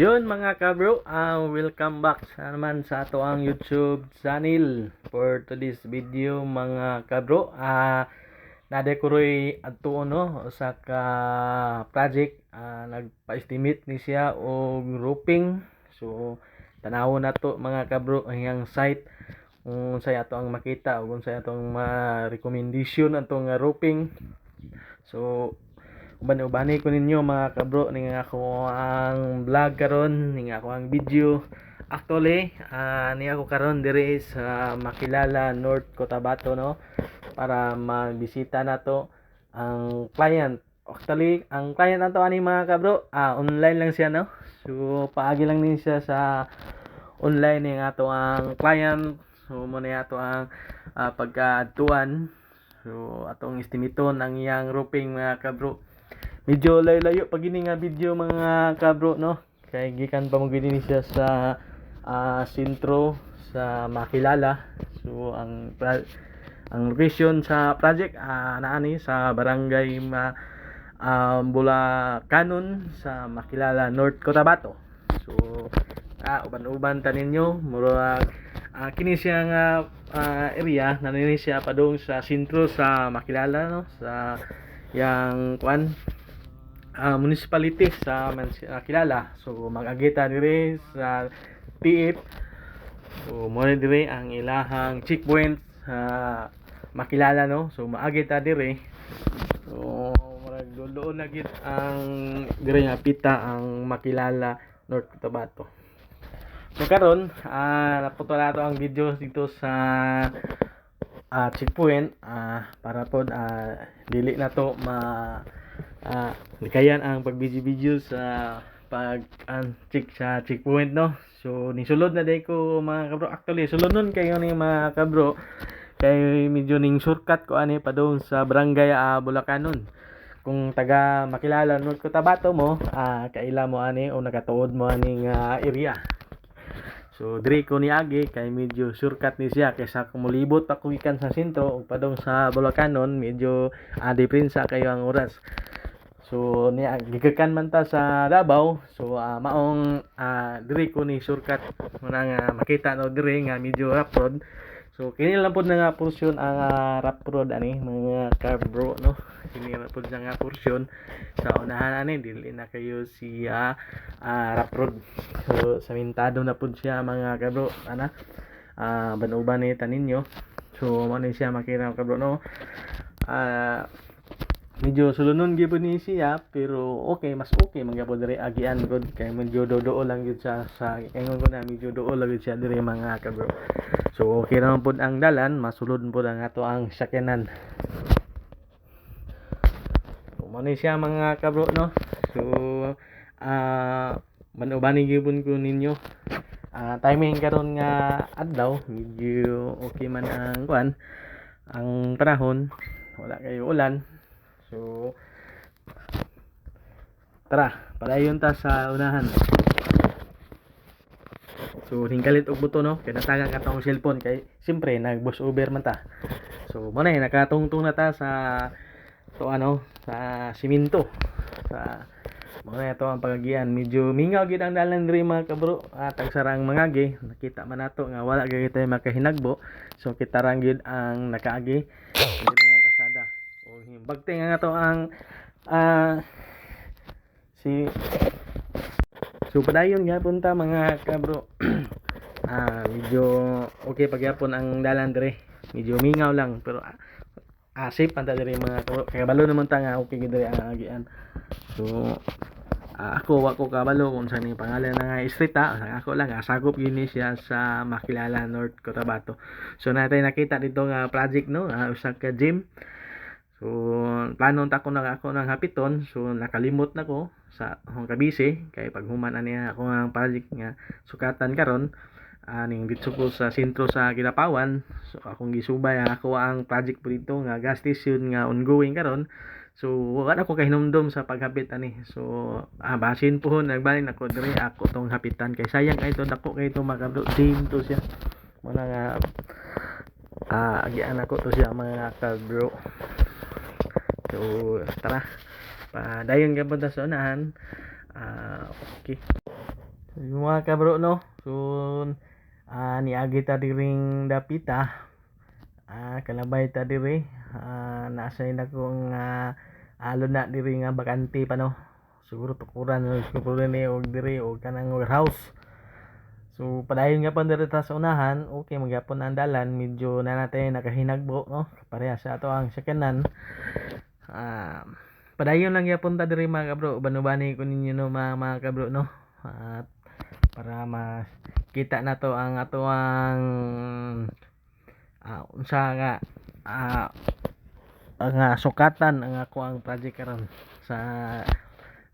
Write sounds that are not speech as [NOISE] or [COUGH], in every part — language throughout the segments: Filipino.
Yun mga kabro, uh, welcome back sa naman sa ato ang YouTube channel for today's video mga kabro. Uh, nadekoroy adto no sa ka project uh, nagpa-estimate ni siya og roofing. So tanaw na to mga kabro ang site kung sa ato ang makita o kung sa atong ma-recommendation atong uh, roofing. So uban-ubani ko ninyo mga kabro ning ako ang vlog karon ning ako ang video. Actually uh, ni ako karon dire sa Makilala North Cotabato no? Para magbisita nato ang client. Actually ang client nato ani mga kabro uh, online lang siya no? So paagi lang din siya sa online ning ato ang client. So mo na ato ang uh, pagkaadtuan. So atong estimiton ang iyang roofing mga kabro medyo layo-layo. Pag ini nga video mga kabro no? Kay gikan pa mo gini siya sa uh, sentro sa Makilala. So ang ang location sa project uh, naani sa barangay ma uh, Bulacanon sa Makilala North Cotabato. So uh, uban-uban ta ninyo. Murag uh, kini siya nga uh, area. Nanini siya padung sa sentro sa Makilala no? Sa yang kwan uh, municipality sa uh, kilala. So mag-agita dire sa TF. So mo dire ang ilahang checkpoint uh, makilala no. So maagita dire. So murag doon na gid ang dire nga pita ang makilala North Cotabato. So karon uh, naputo na to ang video dito sa uh, checkpoint uh, para pod uh, dili na to ma uh, kayan ang pagbidyo-video sa pag check sa checkpoint no? So ni sulod na day ko mga kabro. Actually sulod nun kayo ni mga kabro. Kay medyo ning shortcut ko ani pa doon sa barangay uh, Bulacanon kung taga makilala North Cotabato mo uh, kaila mo ani o nakatuod mo aning uh, area. So dire ko ni Agi kay medyo shortcut ni siya. Kaysa kumulibot pa ikan sa sentro ug padong sa Bulacanon medyo uh, diferensya kayo ang oras. So ni gigakan man ta sa Davao. So uh, maong uh, dire ko ni shortcut muna nga makita no dire nga medyo rough road. So kini lang na nga portion ang uh, rough road ani mga carbro no. Kini lang pod nga portion sa unahan ani dili na kayo siya uh, rough road. So samintado na pod siya mga carbro ana uh, banuban ni taninyo. So mo siya makita carbro no. Uh, medyo sulunon gyud ni siya pero okay mas okay man gyapon diri agian gud. Kay medyo dodoo lang gyud siya sa ingon ko na medyo doo lang gyud siya diri mga kabro so okay naman pud ang dalan masulod pud ang ato ang sakyanan. So mo ni siya mga kabro no? So ah uh, manubani gyud ko ninyo. Uh, timing karon nga adlaw medyo okay man ang kuan ang panahon. Wala kayo ulan So, tara, padayon ta sa unahan. So, hingkalit og buto no, kay nataga ka tong cellphone kay siyempre nag-voice over man ta. So, mo na nakatungtong na ta sa to ano, sa siminto. Sa mo na ito ang pagagian. Medyo mingaw gid ang dalan diri mga kabro. At ang sarang mangagi, nakita man nato nga wala gyud tayo makahinagbo. So, kita gid ang nakaagi. Diri nga nga to ang uh, si so padayon gyapon ta mga kabro. [CLEARS THROAT] Ah medyo okay pagyapon ang dalan dire. Medyo mingaw lang pero ah, ah safe pa dire mga kabro kaya balo naman ta nga okay gid ang agian. So uh, ako wa ko kabalo kung sa ning pangalan nga street ha ako lang asagop gini siya sa Makilala North Cotabato. So natay nakita dito nga project no? Uh, usa ka gym So, plano ta ko na ako ng hapiton. So, nakalimot na ko sa akong kabisi. Kay pag human ani ako ang project nga sukatan karon aning dito ko sa sentro sa Kinapawan. So, akong gisubay ako ang project po dito nga gas station nga ongoing karon. So, wala ko kahinumdum sa paghapit ani. So, ah, basin po nagbalin ako diri ako tong hapitan kay sayang kay to dako kay to makabdo same to siya. Muna nga ah, agian ako to siya mga kabro. So, tara. Padayon ka punta sa unahan. Uh, okay. Yung mga kabro no. So ah niagi ta diring dapita. Ah kalabay ta diri. Ah nasa na kong ah, alo na diri nga bakante pa no. Siguro tukuran siguro ni og diri og kanang warehouse. So padayon nga pa diri ta sa unahan, okay magyapon ang dalan, medyo na natin nakahinagbo no. Pareha sa ato ang sakyanan. Ah padayon lang yapon ta diri mga kabro, banubani ko ninyo no mga, mga kabro no. At para makita na to ang ato ang ah, unsa nga ah, ang sukatan ang ako ang project karon sa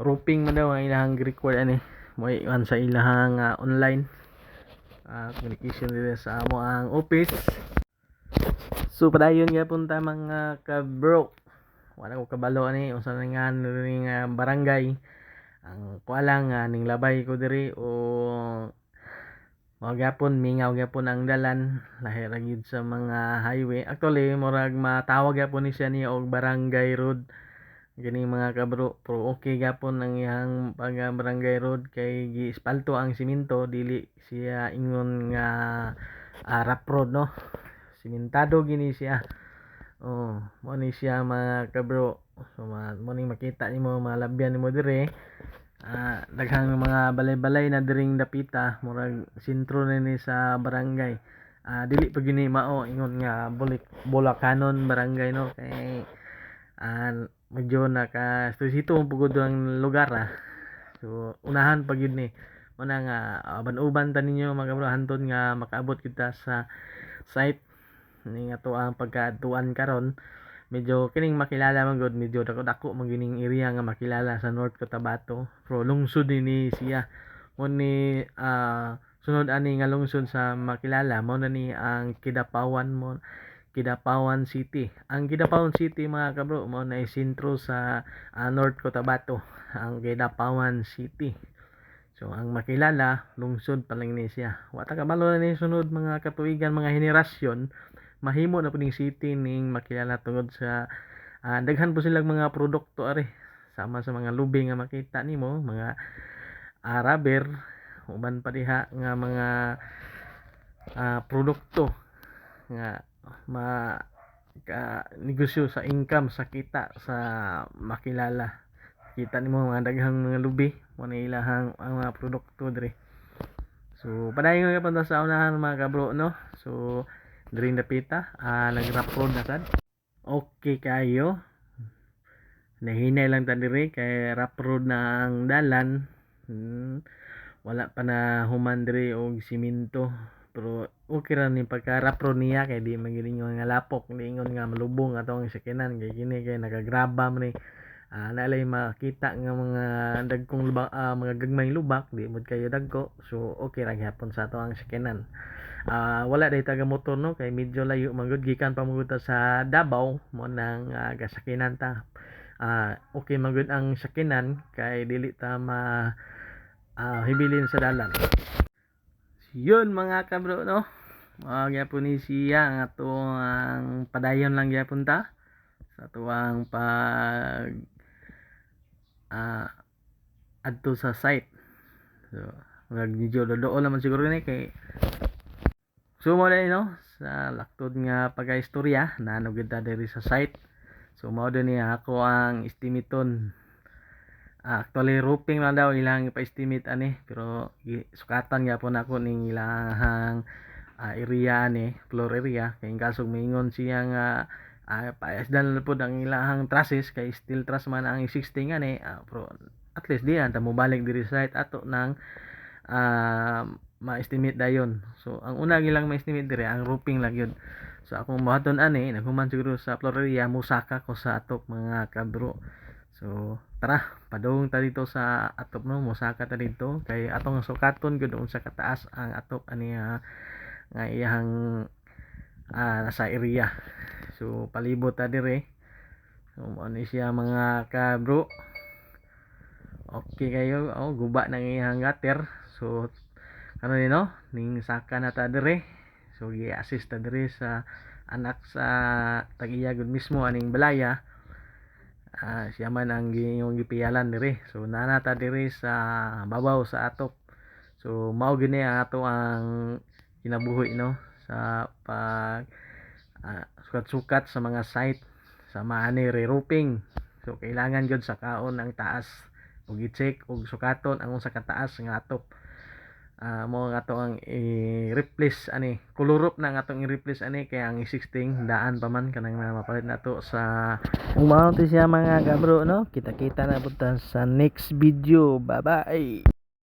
roofing man daw ang ilahang record ani. Mo iwan sa ilahang ah, online. Ah, communication dito sa amo ang office. So padayon nga punta mga ka-bro wala ko kabalo ani unsa na nga ning ah, barangay. Ang kuala nga ning labay ko diri o mao gyapon mingaw gyapon ang dalan. Lahi ra gyud sa mga highway. Actually murag matawag gyapon ni siya ni og barangay road. Gini mga kabro pero okay gyapon ang iyang pag ah, barangay road. Kay giispalto ang simento dili siya ingon nga ah, rough road no? Simentado gini siya oh mo ni siya mga kabro. So ma- mo ni makita nimo mga labyan nimo dire. Ah daghang mga balay-balay na diring dapita. Murag sentro na ni sa barangay. Ah dili pa gini mao ingon nga bulik bulakanon barangay no? Kay ah medyo naka sito pugod ang lugar ah. So unahan pa gyud ni. Una nga ah, ban-uban ta ninyo mga kabro hantud nga makaabot kita sa site ning ato ang pagkaadtuan karon medyo kining makilala man gud medyo dako dako man gining area nga makilala sa North Cotabato. Pero lungsod ni siya. Mo ni ah, sunod ani nga lungsod sa makilala mo na ni ang Kidapawan mo Kidapawan City. Ang Kidapawan City mga kabro mo na sentro sa ah, North Cotabato ang Kidapawan City. So ang makilala lungsod pa lang ni siya. Wa ta kabalo ni sunod mga katuigan mga henerasyon mahimo na po ning city ning makilala tungod sa ah, daghan po silang mga produkto are. Sama sa mga lubi nga makita nimo mga ah, rubber uban pa diha nga mga ah, produkto nga ma ka negosyo sa income sa kita sa makilala. Kita nimo mga daghang mga lubi mo na ilahang ang mga produkto dire so padayon nga pa sa unahan mga kabro no? So Diri napita, ah nag-rap road na sad. Okay kayo. Nahinay lang ta diri kay rap road na ang dalan. Hmm. Wala pa na human diri og simento. Pero okay ra ni pagka rap road niya kay di magilingon nga lapok, lingon nga malubong atong sakinan kay kini kay nagagraba man ni ah nalay makita nga mga dagkong lubak ah, mga gagmayng lubak di mod kayo dagko so okay ra gyapon sa ato ang sakinan ah wala day taga motor no? Kay medyo layo magud gikan pa magud sa Davao mo nang ah, gasakinan ta. Ah okay magud ang sakinan kay dili ta ma ah, hibilin sa dalan. Yun mga kabro no? Mga gyapon ni siya ang ato ang padayon lang gyapon ta. Sa tuwang pag ah adto sa site. So mag medyo doon naman siguro ni kay So mo no? Sa laktod nga pagaistorya naano gid ta diri sa site. So mao ni ako ang estimaton. Ah, actually roofing lang daw ilang ipa-estimate ani. Pero sukatan gyapon ako ning ilahang ah, area ani, floor area. Kay kasog mingon siya nga ah, paesdan na pod ang ilahang trusses kay steel truss man ang existing ani. Ah, pero at least diyan ta mo balik diri sa site. Ato nang ah, ma-estimate dayon. So ang una gilang ma-estimate dire ang roofing lang yun. So akong mohaton ani naghuman siguro sa Floreria musaka ko sa atop mga kabro. So tara padung ta dito sa atop no musaka ta dito kay atong sukaton gyud unsa kataas ang atop ani ah, nga iyang ah, nasa area. So palibot ta dire. So ni siya mga kabro. Okay kayo, oh, guba ng iyang gutter. So ano ni no? Ning saka na ta dire so gi-assist ta dire sa anak sa tagiya gud mismo aning balaya. Ah siya man ang yung gipiyalan dire so nana ta dire sa babaw sa atop. So mao gini ato ang kinabuhi no? Sa pag ah, sukat-sukat sa mga site. Sa maani re-roofing. So kailangan gyud sa kaon ang taas. Ug i-check ug sukaton ang usa ka nga atop. Ah mo nga ato ang i-replace ani kulurop na nga atong i-replace ani kaya ang existing daan pa man kanang na mapalit nato sa Ug mao to siya mga kabro no. Kita-kita na punta sa next video. Bye-bye.